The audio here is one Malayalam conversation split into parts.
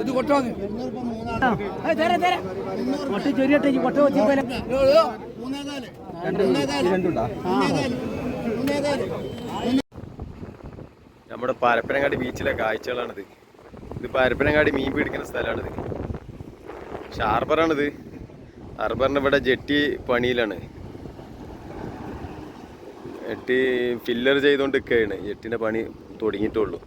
ഇത് കൊട്ടാന്ന് കൊട്ട ചൊരിയട്ടെ കൊട്ട വെച്ച് പോലെ നമ്മുടെ പരപ്പനങ്ങാടി ബീച്ചിലെ കാഴ്ചകളാണിത്. ഇത് പരപ്പനങ്ങാടി മീൻ പിടിക്കുന്ന സ്ഥലമാണിത്. ഹാർബറാണിത് ഹാർബറിന്റെ ഇവിടെ ജെട്ടി പണിയിലാണ്. ജെട്ടി ഫില്ലർ ചെയ്തുകൊണ്ട് നിൽക്കുകയാണ് ജെട്ടിന്റെ പണി തുടങ്ങിയിട്ടുള്ളൂ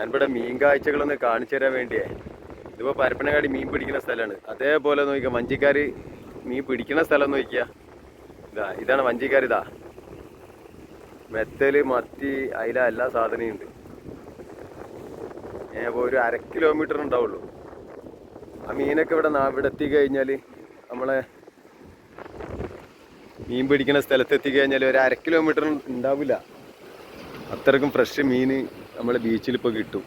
ഞാനിവിടെ മീൻ കാഴ്ചകളൊന്ന് കാണിച്ചു തരാൻ വേണ്ടിയേ. ഇതിപ്പോൾ പരപ്പനങ്ങാടി മീൻ പിടിക്കുന്ന സ്ഥലമാണ്. അതേപോലെ നോക്കിയാ വഞ്ചിക്കാർ മീൻ പിടിക്കുന്ന സ്ഥലം നോക്കിയാ. ഇതാ ഇതാണ് വഞ്ചിക്കാർ ഇതാ. മെത്തൽ മത്തി അയില എല്ലാ സാധനവും ഉണ്ട്. ഏ, ഒരു അര കിലോമീറ്റർ ഉണ്ടാവുള്ളൂ. ആ മീനൊക്കെ ഇവിടെ ഇവിടെ എത്തിക്കഴിഞ്ഞാൽ നമ്മളെ മീൻ പിടിക്കുന്ന സ്ഥലത്ത് എത്തിക്കഴിഞ്ഞാൽ ഒരു അര കിലോമീറ്റർ ഉണ്ടാവില്ല. അത്രക്കും ഫ്രഷ് മീൻ നമ്മളെ ബീച്ചിൽ ഇപ്പോൾ കിട്ടും.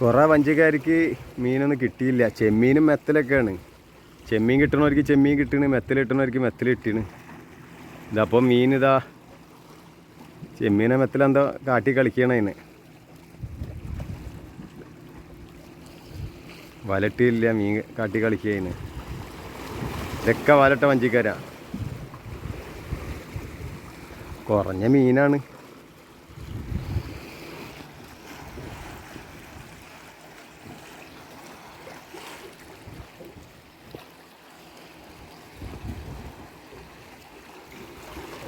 കുറേ വഞ്ചിക്കാർക്ക് മീനൊന്നും കിട്ടിയില്ല. ചെമ്മീനും മെത്തലൊക്കെയാണ്. ചെമ്മീൻ കിട്ടണവർക്ക് ചെമ്മീൻ കിട്ടണ് മെത്തൽ കിട്ടണവർക്ക് മെത്തൽ കിട്ടീണ്. ഇതപ്പോൾ മീൻ ഇതാ ചെമ്മീനെ മെത്തലെന്തോ കാട്ടി കളിക്കണം അതിന് വലട്ടില്ല മീൻ കാട്ടി കളിക്കുക അതിന് ഇതൊക്കെ വലട്ട വഞ്ചിക്കാരാ. കുറഞ്ഞ മീനാണ്.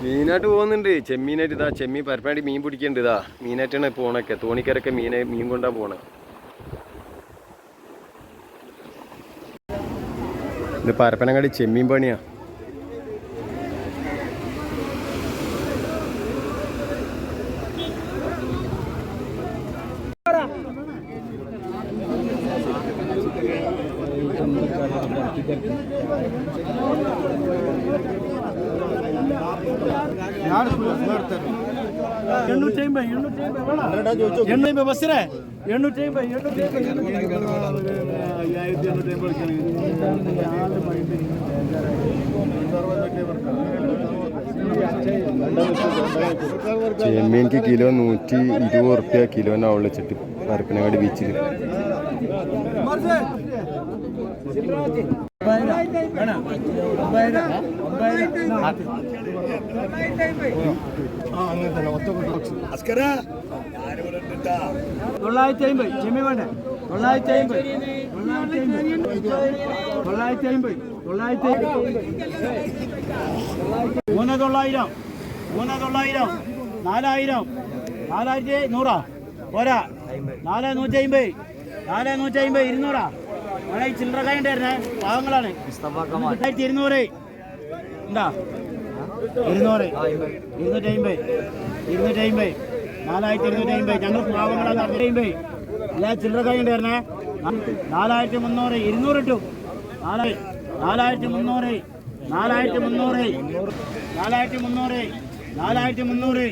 മീനായിട്ട് പോകുന്നുണ്ട്. ചെമ്മീനായിട്ട് ഇതാ ചെമ്മീൻ പരപ്പാടി മീൻ പിടിക്കുന്നുണ്ട് ഇതാ. മീനായിട്ടാണ് പോണൊക്കെ. തോണിക്കരൊക്കെ മീനെ മീൻ കൊണ്ടാ പോണേ. ഇത് പരപ്പനങ്ങാടി ചെമ്മീൻ പണിയാ. Thank അമ്പത് ചെമ്മീൻക്ക് കിലോ നൂറ്റി ഇരുപത് ഉറുപ്പ്യ കിലോനാവുള്ള ചെട്ടി പരപ്പനങ്ങാടി ബീച്ചിൽ തൊള്ളായിരത്തി അമ്പത് ചെമ്മി വേണ്ട? തൊള്ളായിരത്തി അമ്പത് തൊള്ളായിരത്തി അമ്പത് തൊള്ളായിരത്തി മൂന്ന് തൊള്ളായിരം. മൂന്ന് തൊള്ളായിരം. നാലായിരം. നാലായിരത്തി നൂറാ. പോരാ. നാല് നൂറ്റി അമ്പത് നാല് നൂറ്റി അമ്പത് ഇരുന്നൂറാ. അവിടെ ഈ ചില്ലറ കൈ ഉണ്ടായിരുന്നേ പാവങ്ങളാണ്. രണ്ടായിരത്തി ഇരുന്നൂറ്. എന്താ? ഇരുന്നൂറ്. ഇരുന്നൂറ്റി അമ്പത് ഇരുന്നൂറ്റി അമ്പത് നാലായിരത്തി ഇരുന്നൂറ്റി അമ്പത് ഞങ്ങൾ പാവങ്ങളാണ്. അമ്പത് എല്ലാ ചില്ലറ കൈ ഉണ്ടായിരുന്നേ നാലായിരത്തി മുന്നൂറ്. ഇരുന്നൂറ് ഇട്ടു. നാലായി നാലായിരത്തി മുന്നൂറ്. നാലായിരത്തി മുന്നൂറ്. നാലായിരത്തി മുന്നൂറ്. നാലായിരത്തി മുന്നൂറ്.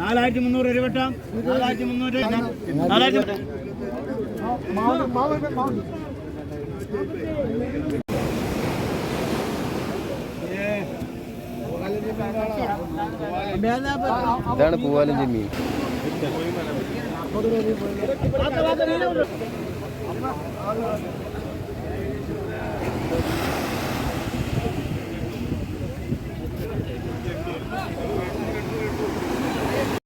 നാലായിരത്തി മുന്നൂറ് ഒരു വട്ടം. നാലായിരത്തി മുന്നൂറ്. നാലായിരത്തി ഇതാണ് പൂവാലൻ ചെമ്മീൻ.